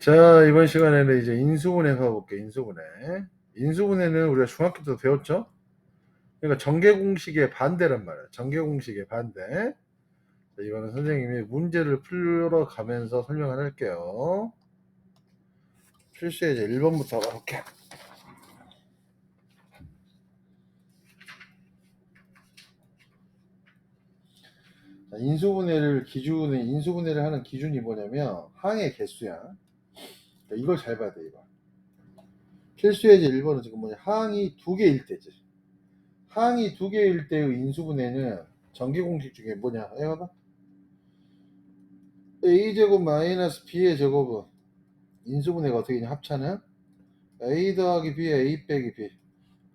자, 이번 시간에는 이제 인수분해 가볼게, 인수분해. 인수분해는 우리가 중학교 때 배웠죠? 그러니까 전개공식의 반대란 말이야. 전개공식의 반대. 자, 이번엔 선생님이 문제를 풀어가면서 설명을 할게요. 필수에 이제 1번부터 가볼게. 자, 인수분해를 기준에 인수분해를 하는 기준이 뭐냐면 항의 개수야. 그러니까 이걸 잘 봐야 돼 이거. 필수예제 1번은 지금 뭐냐 항이 두 개일 때지. 항이 두 개일 때의 인수분해는 전개 공식 중에 뭐냐? 해봐봐. a 제곱 마이너스 b의 제곱은 인수분해가 어떻게 되냐 합차는 a 더하기 b의 a 빼기 b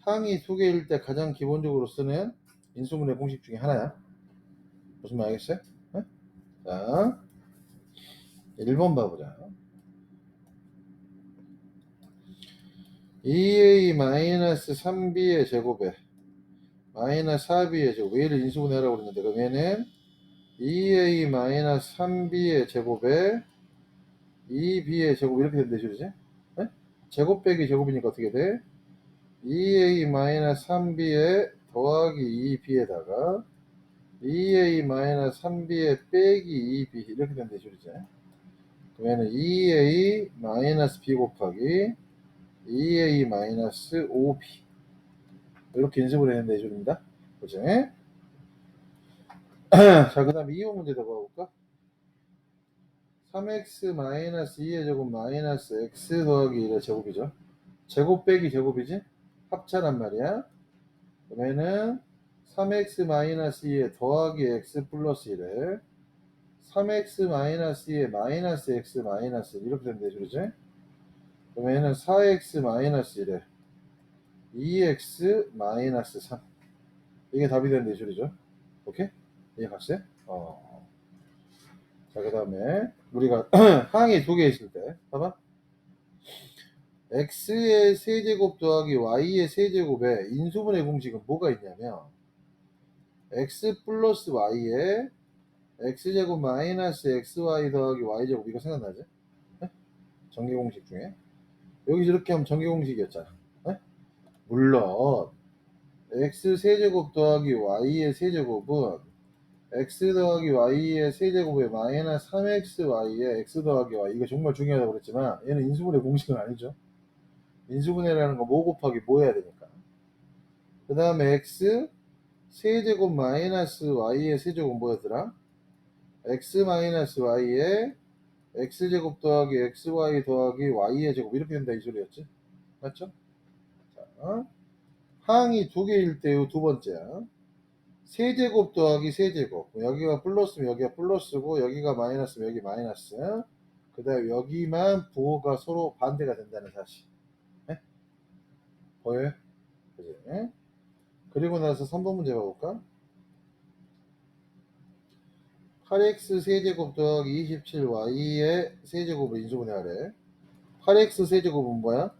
항이 두 개일 때 가장 기본적으로 쓰는 인수분해 공식 중에 하나야. 무슨 말 알겠어요? 네? 자, 1번 봐보자. 2a 마이너스 3b의 제곱에 마이너스 4b의 제곱 얘를 인수분해하라고 그랬는데 그럼 얘는 2a 마이너스 3b의 제곱에 2b의 제곱 이렇게 된대 그지? 네? 제곱 빼기 제곱이니까 어떻게 돼? 2a 마이너스 3b의 더하기 2b에다가 2a 마이너스 3b의 빼기 2b 이렇게 된대 그지? 그러면은 2a 마이너스 b 곱하기 2a 마이너스 5b 이렇게 인수분해 했는데 해줍니다. 그지? 자, 그 다음에 2번 문제 더 봐볼까? 3x 마이너스 2의 제곱 마이너스 x 더하기 1의 제곱이죠. 제곱 빼기 제곱이지? 합차란 말이야. 그러면은 3x 마이너스 2의 더하기 x 플러스 1에 3x 마이너스 2의 마이너스 x 마이너스 1 이렇게 된대 그러지? 그러면은 4x 마이너스 1에 2x 마이너스 3 이게 답이 되는 대줄이죠. 오케이? 이해 갔어요? 어. 자, 그 다음에 우리가 항이 두 개 있을 때 봐봐. x의 세제곱 더하기 y의 세제곱에 인수분해 공식은 뭐가 있냐면 x 플러스 y에 x제곱 마이너스 xy 더하기 y제곱 이거 생각나지? 네? 전개 공식 중에 여기 이렇게 하면 전개 공식이었잖아. 네? 물론 x 세제곱 더하기 y의 세제곱은 x 더하기 y의 세제곱에 마이너스 3xy의 x 더하기 y 이거 정말 중요하다고 그랬지만 얘는 인수분해 공식은 아니죠. 인수분해라는 거 뭐 곱하기 뭐 해야 되니까. 그 다음에 x 세제곱 마이너스 y의 세제곱 뭐였더라? x 마이너스 y의 x제곱 더하기 xy 더하기 y의 제곱 이렇게 된다 이 소리였지? 맞죠? 자, 항이 두 개일 때의 두 번째야. 세제곱 더하기 세제곱. 여기가 플러스면 여기가 플러스고 여기가 마이너스면 여기 마이너스. 그 다음에 여기만 부호가 서로 반대가 된다는 사실. 네? 보여요? 그지? 그리고 나서 3번 문제 봐볼까? 8x 세제곱 더하기 27y의 세제곱을 인수분해 하래. 8x 세제곱은 뭐야?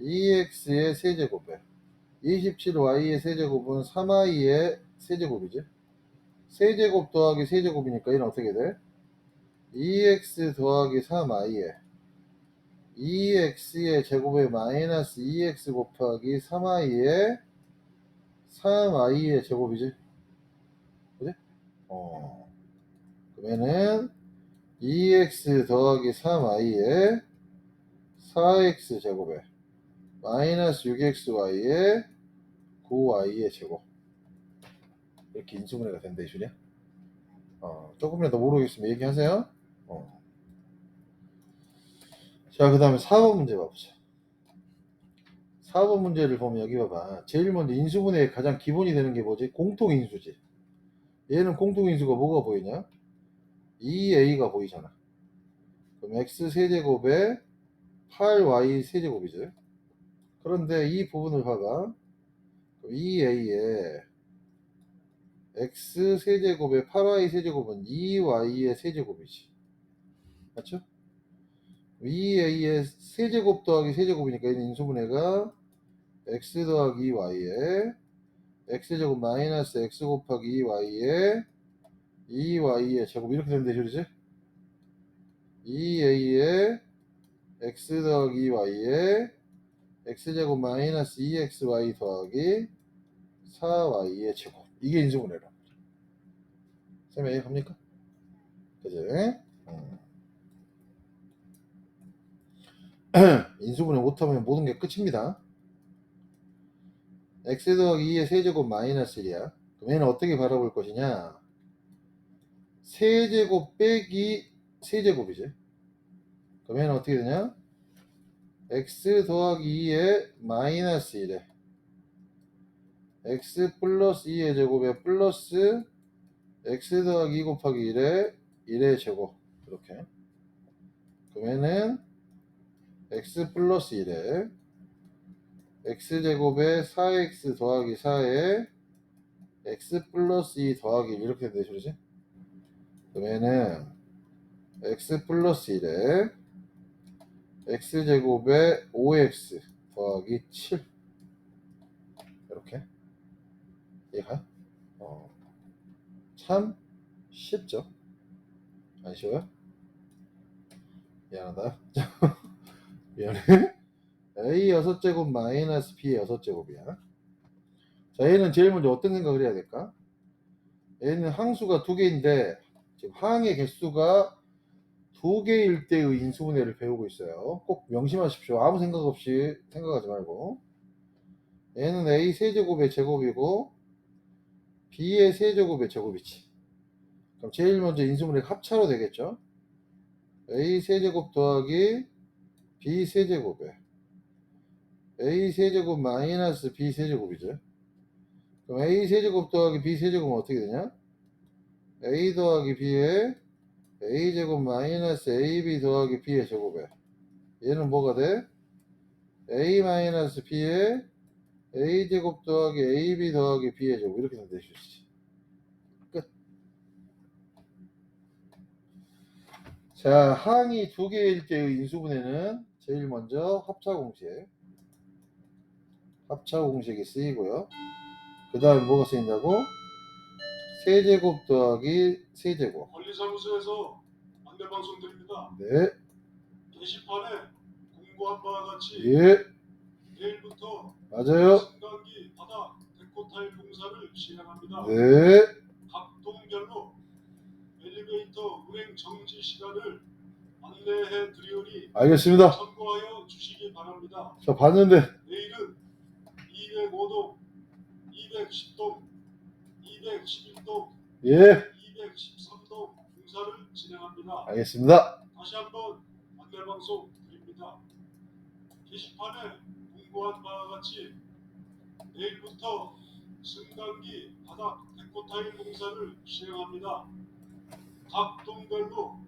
2x의 세제곱에 27y의 세제곱은 3i의 세제곱이지. 세제곱 더하기 세제곱이니까 얘는 어떻게 돼? 2x 더하기 3i에 2x의 제곱에 마이너스 2x 곱하기 3i의 3i의 제곱이지. 그지? 어. 그러면은 2x 더하기 3i의 4x 제곱에 마이너스 6xy의 9y의 제곱 이렇게 인수분해가 된다 이 소리야? 어, 조금이라도 모르겠으면 얘기하세요. 어. 자, 그 다음에 4번 문제 봐보자. 4번 문제를 보면 여기 봐봐. 제일 먼저 인수분해의 가장 기본이 되는 게 뭐지? 공통인수지. 얘는 공통인수가 뭐가 보이냐? 2a가 보이잖아. 그럼 x 세제곱에 8y 세제곱이지. 그런데 이 부분을 봐봐. 2a에 x 세제곱에 8y 세제곱은 2y의 세제곱이지. 맞죠? 2a의 세제곱 더하기 세제곱이니까 얘는 인수분해가 x 더하기 2y에 x제곱 마이너스 x 곱하기 2y에 2y의 제곱 이렇게 되면 되죠, 그지? 2a에 x 더하기 2y에 x제곱 마이너스 2xy 더하기 4y의 제곱 이게 인수분해라 쌤 이해합니까? 그지? 음. 인수분해 못하면 모든 게 끝입니다 x 더하기 2의 세제곱 마이너스 1이야 그럼 얘는 어떻게 바라볼 것이냐 세제곱 빼기 세제곱이지. 그럼 얘는 어떻게 되냐? X 더하기 2의 마이너스 1에. X 플러스 2의 제곱에 플러스 x 더하기 2 곱하기 1에 1의 제곱. 이렇게. 그러면은 x 플러스 1에. X제곱에 4x 더하기 4에 x 플러스 2 더하기 1 이렇게 되는 소리지 그러면은 x 플러스 1에 x제곱에 5x 더하기 7 이렇게 이해가요? 어. 참 쉽죠? 안 쉬워요? 미안하다 미안해 a 6제곱 마이너스 b 6제곱이야 자 얘는 제일 먼저 어떤 생각을 해야 될까? 얘는 항수가 두 개인데 지금 항의 개수가 두 개일 때의 인수분해를 배우고 있어요. 꼭 명심하십시오. 아무 생각 없이 생각하지 말고. 얘는 a 세제곱의 제곱이고 b의 세제곱의 제곱이지. 그럼 제일 먼저 인수분해가 합차로 되겠죠. a 세제곱 더하기 b 세제곱에 a 세제곱 마이너스 b 세제곱이죠. 그럼 a 세제곱 더하기 b 세제곱은 어떻게 되냐? A 더하기 b에 a제곱 마이너스 ab 더하기 b의 제곱에 얘는 뭐가 돼? a 마이너스 b에 a제곱 더하기 ab 더하기 b의 제곱 이렇게 되면 되시지 끝. 자 항이 두 개일 때의 인수분해는 제일 먼저 합차 공식 합차 공식이 쓰이고요. 그 다음에 뭐가 쓰인다고? 세제곱 더하기 세제곱. 관리사무소에서 안내방송 드립니다. 네. 게시판에 공고한 바와 같이 예. 내일부터 맞아요. 승강기 바닥 데코타일 공사를 진행합니다. 네. 각 동별로 엘리베이터 운행 정지 시간을 안내해 드리오니 알겠습니다. 참고하여 주시기 바랍니다. 저 봤는데 내일은 205동, 210동, 211동, 예. 213동 공사를 진행합니다. 알겠습니다. 다시 한번 안내방송 드립니다. 게시판에 공고한 바와 같이 내일부터 승강기 바닥 데코타일 공사를 시행합니다. 각 동별로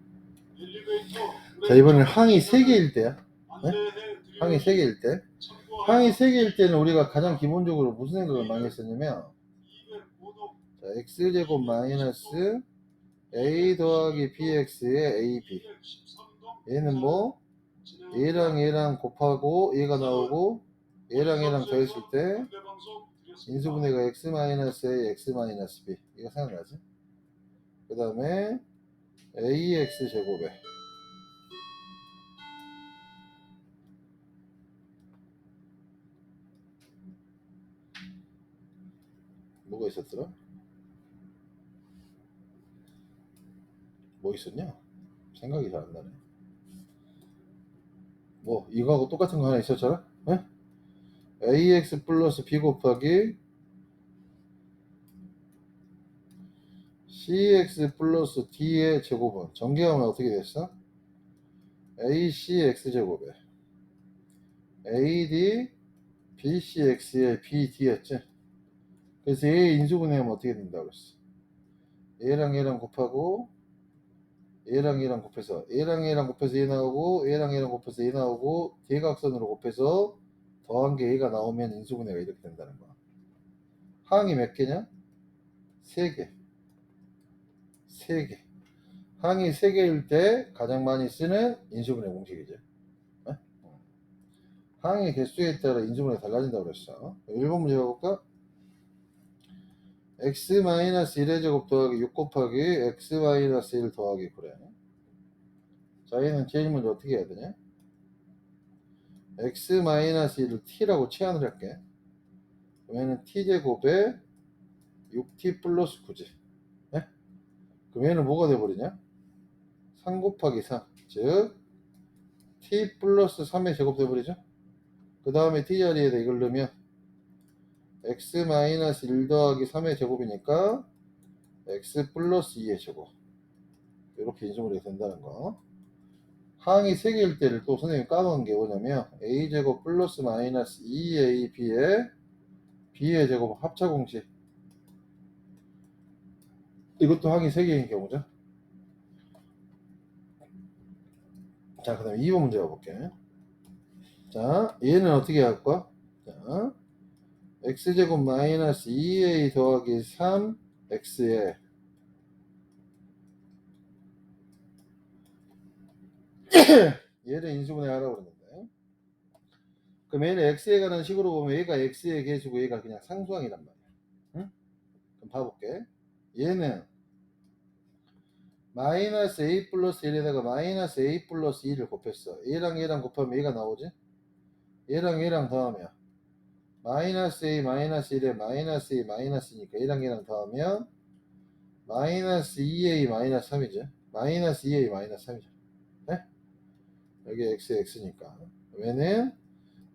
엘리베이터 자 이번엔 항이 세 개일 때야. 안내해 드리오니 항이 세 개일 때. 참고하여 항이 세 개일 때는 우리가 가장 기본적으로 무슨 생각을 많이 했었냐면 205동 자, x제곱 마이너스 a 더하기 bx의 ab 213동 얘는 뭐 얘랑 얘랑 곱하고 얘가 나오고 얘랑 얘랑 더했을 때 인수분해가 x 마이너스 a x 마이너스 b 이거 생각나지? 그 다음에 ax 제곱에 뭐가 있었더라? 뭐 있었냐? 생각이 잘 안 나네. 뭐 이거하고 똑같은 거 하나 있었잖아? 에? ax 플러스 b 곱하기 cx 플러스 d의 제곱은 전개하면 어떻게 됐어? acx 제곱에 ad bcx의 bd였지? 그래서 얘 인수분해하면 어떻게 된다고 그랬어? 얘랑 얘랑 곱하고 얘랑 얘랑 곱해서 얘랑 얘랑 곱해서 얘 나오고 얘랑 얘랑 곱해서 얘 나오고 대각선으로 곱해서 더한 게 얘가 나오면 인수분해가 이렇게 된다는 거야. 항이 몇 개냐? 세 개. 세 개. 항이 세 개일 때 가장 많이 쓰는 인수분해 공식이죠. 어? 항의 개수에 따라 인수분해 달라진다고 그랬어. 1번 문제 가볼까? X-1의 제곱 더하기 6 곱하기 x-1 더하기 그래. 자, 얘는 제일 먼저 어떻게 해야 되냐? x 마이너스 1을 t라고 치환을 할게. 그러면 t제곱에 6t 플러스 9지. 네? 그럼 얘는 뭐가 돼버리냐? 3 곱하기 3. 즉, t 플러스 3의 제곱 돼버리죠? 그 다음에 t 자리에다 이걸 넣으면 x 마이너스 1 더하기 3의 제곱이니까 x 플러스 2의 제곱. 이렇게 인수분해가 된다는 거. 항이 3개일 때를 또 선생님이 까먹은 게 뭐냐면 a제곱 플러스 마이너스 2ab의 b의 제곱 합차 공식 이것도 항이 3개인 경우죠 자 그 다음에 2번 문제 가볼게 자 얘는 어떻게 할 거야 자 x제곱 마이너스 2a 더하기 3x에 얘를 인수분해 하라고 그러는데. 그럼 얘는 x에 관한 식으로 보면 얘가 x의 개수고 얘가 그냥 상수항이란 말이야. 응? 그럼 봐볼게. 얘는 마이너스 a 플러스 1에다가 마이너스 a 플러스 2를 곱했어. 얘랑 얘랑 곱하면 얘가 나오지? 얘랑 얘랑 더하면 마이너스 a 마이너스 1에 마이너스 a 마이너스니까 얘랑 얘랑 더하면 마이너스 2a 마이너스 3이죠. 마이너스 2a 마이너스 3이죠. 여기 x x니까. 얘는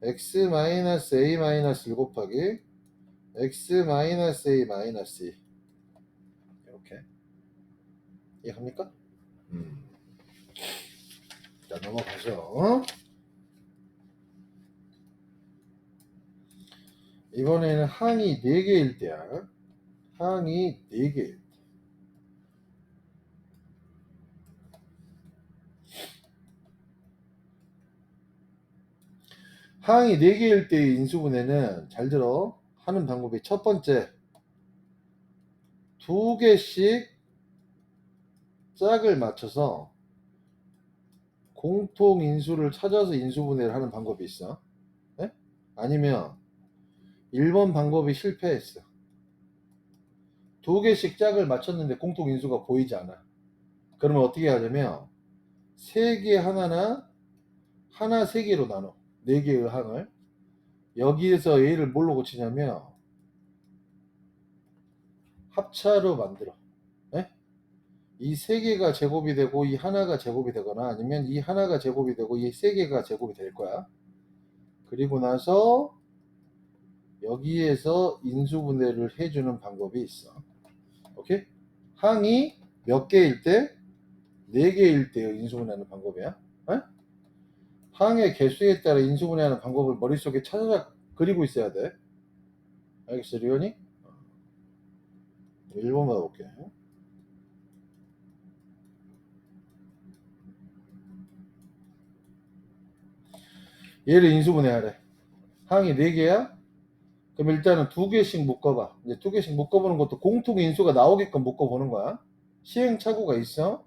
x 마이너스 a 마이너스 1 곱하기 x 마이너스 a 마이너스 2 이렇게. 이해합니까? 음. 자 넘어가죠 이번에는 항이 4개일 때야. 항이 4개 항이 4개일 때의 인수분해는 잘 들어. 하는 방법이 첫 번째. 두 개씩 짝을 맞춰서 공통 인수를 찾아서 인수분해를 하는 방법이 있어. 예? 아니면 1번 방법이 실패했어. 두 개씩 짝을 맞췄는데 공통 인수가 보이지 않아. 그러면 어떻게 하냐면 세 개 하나나 하나 세 개로 나눠. 네 개의 항을. 여기에서 얘를 뭘로 고치냐면 합차로 만들어. 이 세 개가 제곱이 되고 이 하나가 제곱이 되거나 아니면 이 하나가 제곱이 되고 이 세 개가 제곱이 될 거야. 그리고 나서 여기에서 인수분해를 해주는 방법이 있어. 오케이? 항이 몇 개일 때? 네 개일 때 인수분해하는 방법이야. 에? 항의 개수에 따라 인수분해하는 방법을 머릿속에 찾아 그리고 있어야 돼. 알겠어, 리온이? 1번 받아볼게. 얘를 인수분해하래. 항이 4개야? 그럼 일단은 두 개씩 묶어봐. 이제 두 개씩 묶어보는 것도 공통 인수가 나오게끔 묶어보는 거야. 시행착오가 있어.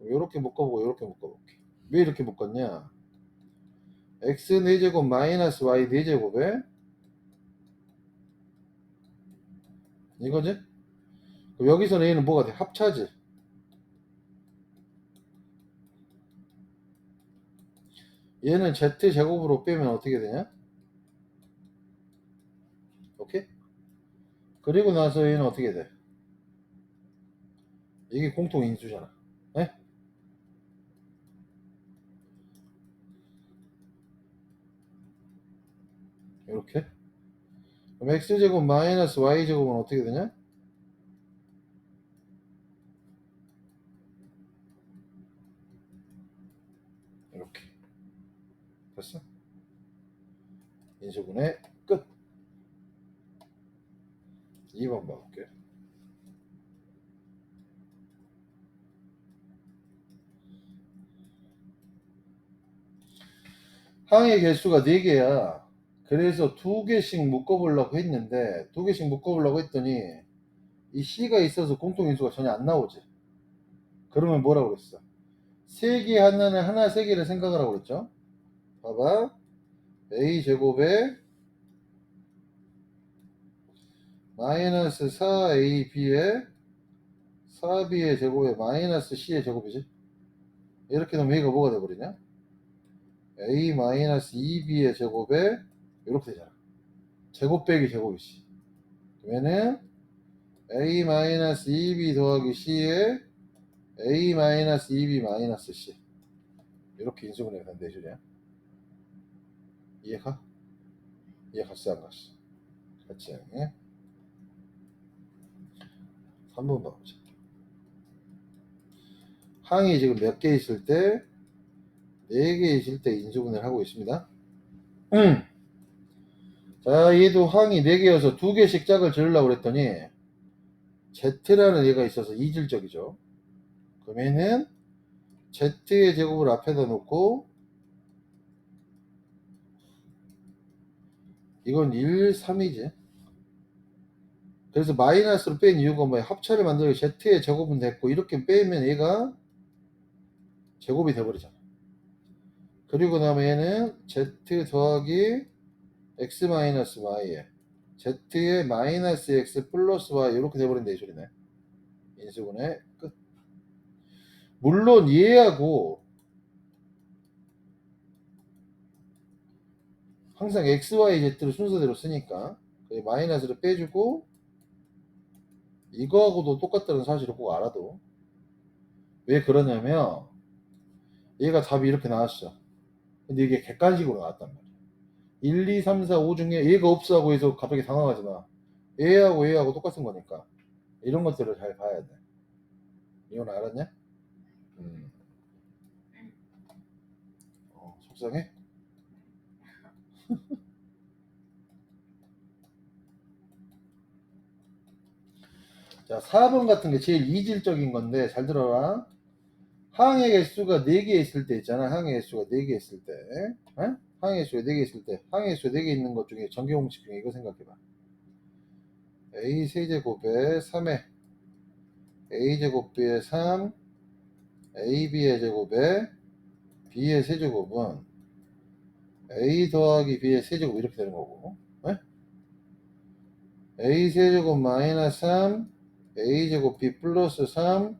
이렇게 묶어보고 이렇게 묶어볼게. 왜 이렇게 묶었냐? x 4제곱 마이너스 y 4제곱에 이거지? 그럼 여기서는 얘는 뭐가 돼? 합차지. 얘는 z제곱으로 빼면 어떻게 되냐? 오케이? 그리고 나서 얘는 어떻게 돼? 이게 공통 인수잖아. 네? 이렇게 그럼 x제곱 마이너스 y제곱은 어떻게 되냐? 이렇게 됐어? 인수분해 끝 2번 봐볼게요 항의 개수가 4개야. 그래서 두 개씩 묶어보려고 했는데 두 개씩 묶어보려고 했더니 이 C가 있어서 공통인수가 전혀 안 나오지. 그러면 뭐라고 그랬어? 세 개 하나는 하나 세 개를 생각하라고 그랬죠? 봐봐. A 제곱에 마이너스 4AB에 4B의 제곱에 마이너스 C의 제곱이지 이렇게 놓으면 얘가 뭐가 돼버리냐? a 마이너스 2b의 제곱에 이렇게 되잖아. 제곱 빼기 제곱이지. 그러면은 a 마이너스 2b 더하기 c에 a 마이너스 2b 마이너스 c 이렇게 인수분해가 이 소리야. 이해가? 이해 갔어 안 갔어? 같이 해. 3번 봐보자. 항이 지금 몇 개 있을 때, 4개 있을 때 인수분해를 하고 있습니다. 음. 자, 얘도 항이 4개여서 2개씩 짝을 지으려고 그랬더니, Z라는 얘가 있어서 이질적이죠. 그러면은, Z의 제곱을 앞에다 놓고, 이건 1, 3이지. 그래서 마이너스로 뺀 이유가 뭐야? 합차를 만들고 Z의 제곱은 됐고, 이렇게 빼면 얘가 제곱이 돼버리잖아. 그리고 다음에 얘는 Z 더하기 X 마이너스 Y에 Z의 마이너스 X 플러스 Y 이렇게 돼버린다 이 소리네. 인수분해 끝. 물론 얘하고 항상 X, Y, Z를 순서대로 쓰니까 그 마이너스를 빼주고 이거하고도 똑같다는 사실을 꼭 알아도 왜 그러냐면 얘가 답이 이렇게 나왔어 근데 이게 객관식으로 나왔단 말이야 1, 2, 3, 4, 5 중에 얘가 없어 하고 해서 갑자기 당황하지 마 얘하고 얘하고 똑같은 거니까 이런 것들을 잘 봐야 돼 이건 알았냐? 음. 어, 속상해? 자, 4번 같은 게 제일 이질적인 건데, 잘 들어라. 항의 개수가 4개 있을 때 있잖아. 항의 개수가 4개 있을 때. 어? 항의 개수가 4개 있을 때. 항의 개수가 4개 있는 것 중에 전개공식 중에 이거 생각해봐. a 세제곱에 3에 a제곱 b의 3 ab의 제곱에 b의 세제곱은 a 더하기 b의 세제곱 이렇게 되는 거고 에? a 세제곱 마이너스 3 a제곱 b 플러스 3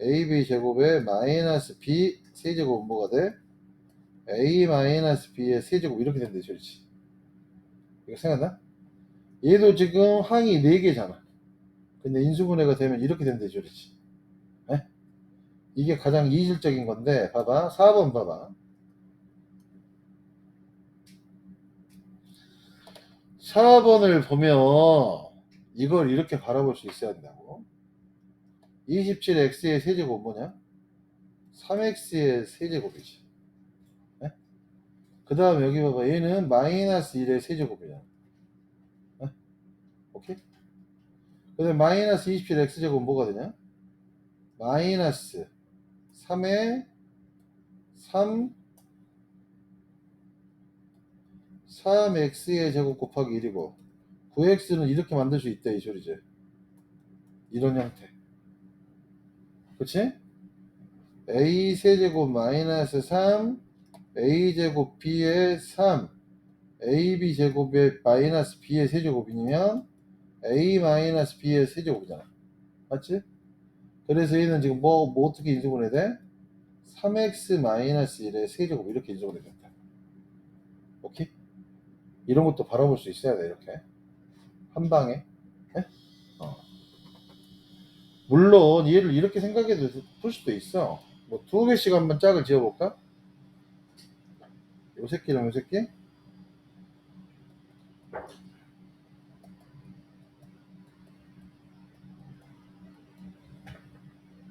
ab 제곱에 마이너스 b 세제곱은 뭐가 돼? a 마이너스 b의 세제곱 이렇게 된다 그렇지 이거 생각나? 얘도 지금 항이 4개잖아 근데 인수분해가 되면 이렇게 된다 그렇지 에? 이게 가장 이질적인 건데 봐봐 4번 봐봐 4번을 보면 이걸 이렇게 바라볼 수 있어야 된다고? 27x의 세제곱 뭐냐? 3x의 세제곱이지. 그 다음 여기 봐봐. 얘는 마이너스 1의 세제곱이야. 에? 오케이? 그 다음 마이너스 27x제곱 뭐가 되냐? 마이너스 3의 3 3x의 제곱 곱하기 1이고 9x는 이렇게 만들 수 있다 이 소리지 이런 형태 그치? a 세제곱 마이너스 3 a제곱 b의 3 ab 제곱의 마이너스 b의 세제곱이면 a 마이너스 b의 세제곱이잖아 맞지? 그래서 얘는 지금 뭐, 뭐 어떻게 인수분해 돼? 3x 마이너스 1의 세제곱 이렇게 인수분해 된다 오케이? 이런 것도 바라볼 수 있어야 돼 이렇게 한 방에 예? 어. 물론 얘를 이렇게 생각해도 풀 수도 있어 뭐 두 개씩 한번 짝을 지어볼까? 요 새끼랑 요 새끼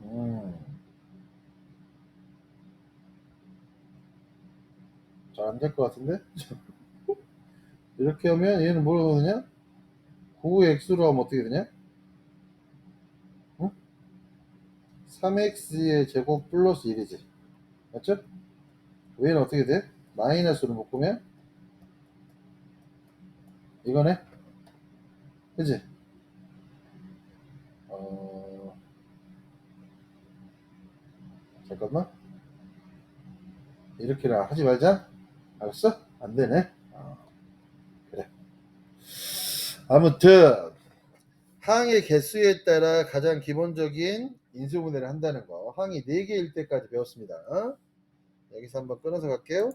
음. 잘안될 것 같은데? 이렇게 하면 얘는 뭐로 되냐? 9x로 하면 어떻게 되냐? 응? 3x의 제곱 플러스 1이지. 맞죠? 얘는 어떻게 돼? 마이너스로 묶으면 이거네? 그지? 어... 잠깐만. 이렇게라 하지 말자. 알았어? 안 되네. 어. 그래. 아무튼 항의 개수에 따라 가장 기본적인 인수분해를 한다는 거 항이 4개일 때까지 배웠습니다. 어? 여기서 한번 끊어서 갈게요.